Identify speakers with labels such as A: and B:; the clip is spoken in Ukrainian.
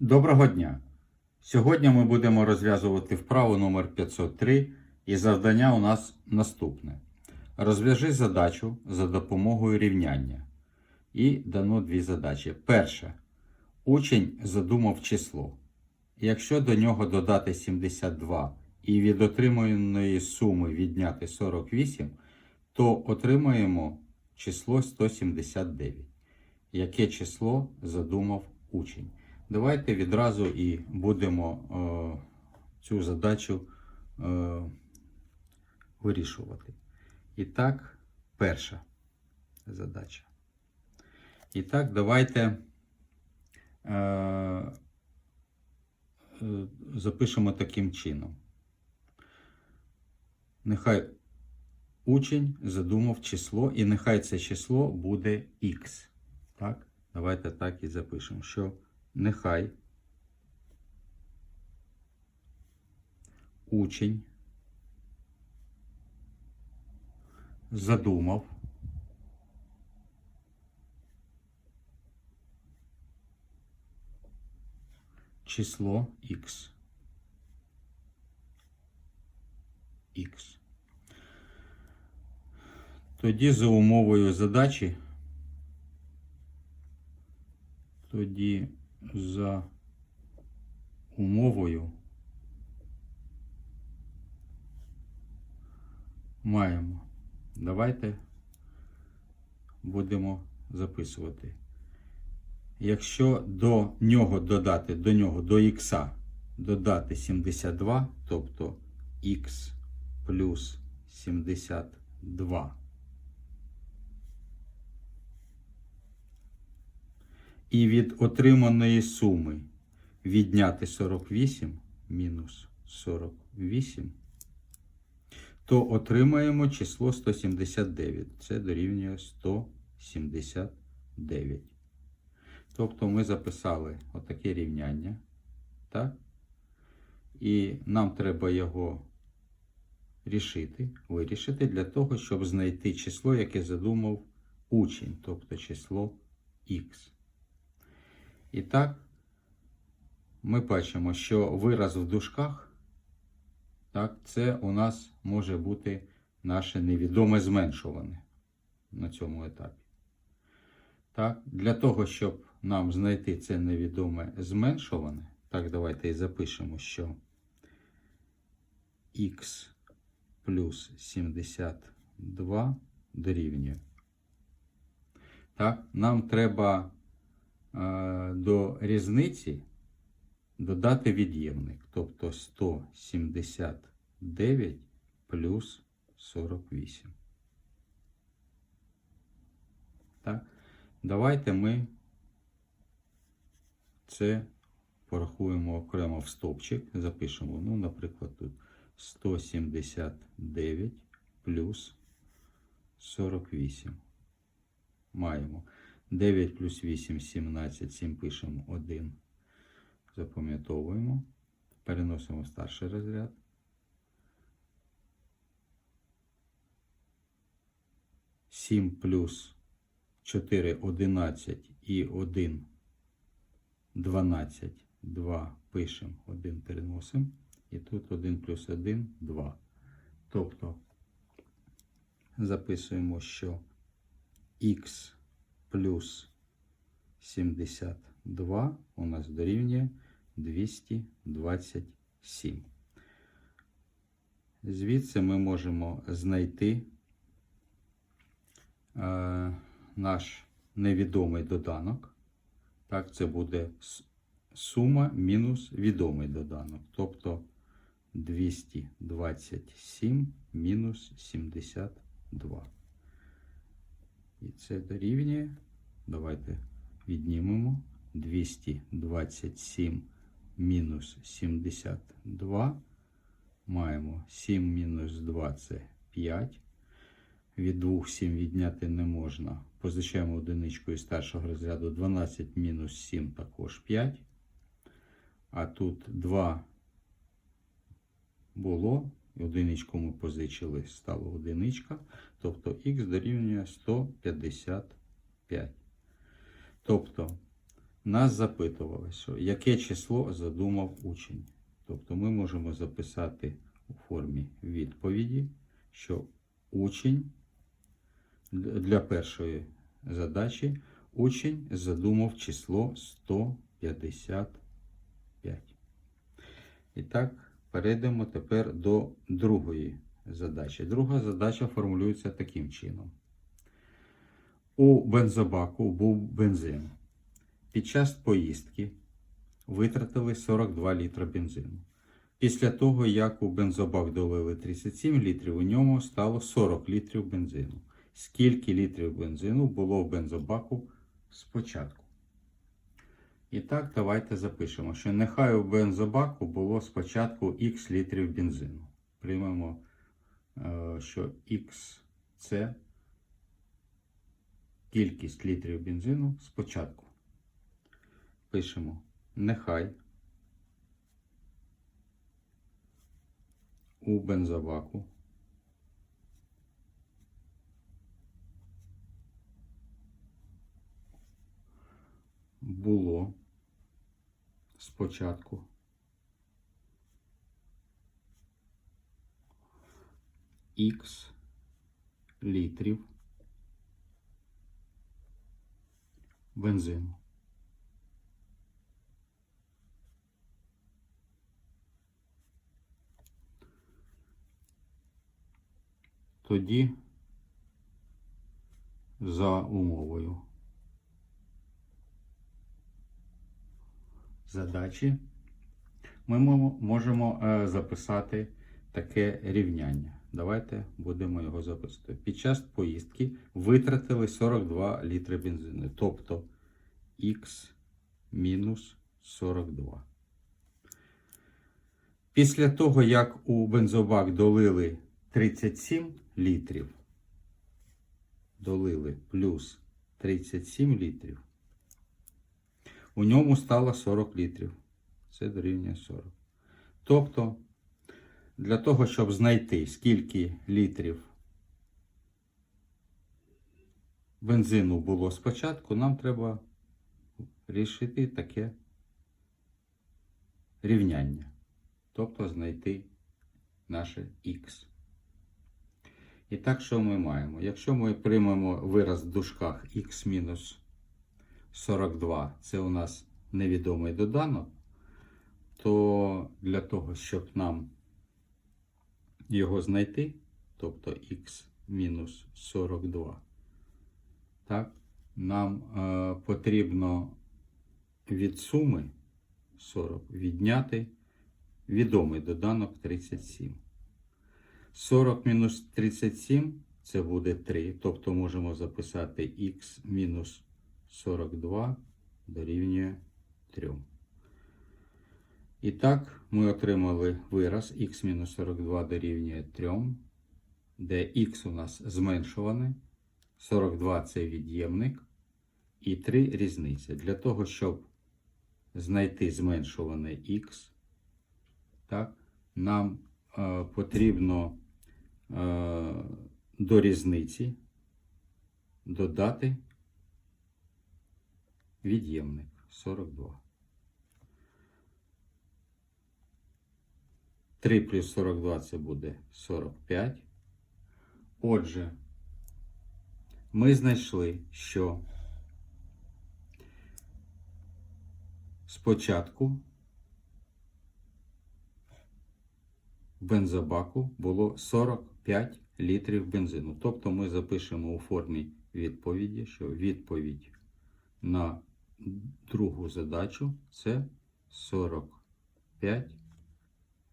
A: Доброго дня! Сьогодні ми будемо розв'язувати вправу номер 503 і завдання у нас наступне. Розв'яжи задачу за допомогою рівняння. І дано дві задачі. Перша. Учень задумав число. Якщо до нього додати 72 і від отриманої суми відняти 48, то отримаємо число 179. Яке число задумав учень? Давайте відразу і будемо е, цю задачу е, вирішувати. І так, перша задача. І так, давайте е, е, запишемо таким чином. Нехай учень задумав число, і нехай це число буде х. Так? Давайте так і запишемо, що нехай учень задумав число х. х. Тоді за умовою задачі тоді за умовою маємо. Давайте будемо записувати. Якщо до нього додати, до нього, до х додати 72, тобто х плюс 72. І від отриманої суми відняти 48 мінус 48, то отримаємо число 179. Це дорівнює 179. Тобто ми записали отаке рівняння. Так? І нам треба його рішити, вирішити для того, щоб знайти число, яке задумав учень, тобто число х. І так, ми бачимо, що вираз в дужках, так, це у нас може бути наше невідоме зменшуване на цьому етапі. Так, Для того, щоб нам знайти це невідоме зменшуване, так, давайте і запишемо, що х плюс 72 дорівнює. Так, нам треба до різниці додати від'ємник, тобто 179 плюс 48. Так, давайте ми це порахуємо окремо в стовпчик, запишемо, ну, наприклад, тут 179 плюс 48. Маємо. 9 плюс 8 17, 7 пишемо 1. Запам'ятовуємо. Переносимо в старший розряд. Сім плюс 4 11 і 1 12. 2 пишемо, 1 переносимо. І тут 1 плюс 1 2. Тобто записуємо, що х плюс 72 у нас дорівнює 227. Звідси ми можемо знайти е, наш невідомий доданок. Так, це буде сума мінус відомий доданок. Тобто 227 мінус 72. І це дорівнює. Давайте віднімемо 227 мінус 72. Маємо 7 мінус 2 це 5. Від 2 7 відняти не можна. Позичаємо одиничку із старшого розряду 12 мінус 7 також 5. А тут 2 було. Одиничку ми позичили, стало одиничка. Тобто х дорівнює 155. Тобто нас запитували, що яке число задумав учень. Тобто ми можемо записати у формі відповіді, що учень для першої задачі учень задумав число 155. І так, перейдемо тепер до другої задачі. Друга задача формулюється таким чином. У бензобаку був бензин. Під час поїздки витратили 42 літра бензину. Після того, як у бензобак долили 37 літрів, у ньому стало 40 літрів бензину. Скільки літрів бензину було в бензобаку спочатку? І так, давайте запишемо, що нехай у бензобаку було спочатку х літрів бензину. Приймемо, е, що х це кількість літрів бензину спочатку. Пишемо нехай у бензобаку було спочатку х літрів бензину. Тоді за умовою задачі ми можемо е, записати таке рівняння. Давайте будемо його записувати. Під час поїздки витратили 42 літри бензину, тобто х мінус 42. Після того, як у бензобак долили 37 літрів, долили плюс 37 літрів, у ньому стало 40 літрів. Це дорівнює 40. Тобто, для того, щоб знайти, скільки літрів бензину було спочатку, нам треба рішити таке рівняння. Тобто знайти наше х. І так, що ми маємо? Якщо ми приймемо вираз в дужках мінус 42, це у нас невідомий доданок, то для того, щоб нам його знайти, тобто х мінус 42, так, нам е, потрібно від суми 40 відняти відомий доданок 37. 40 мінус 37 це буде 3, тобто можемо записати х мінус 42 дорівнює 3. І так, ми отримали вираз х-42 дорівнює 3, де х у нас зменшуване, 42 це від'ємник, і 3 різниця. Для того, щоб знайти зменшуване х, так, нам е, потрібно е, до різниці додати від'ємник 42. 3 плюс 42 це буде 45. Отже, ми знайшли, що спочатку бензобаку було 45 літрів бензину. Тобто ми запишемо у формі відповіді, що відповідь на другу задачу це 45 літрів.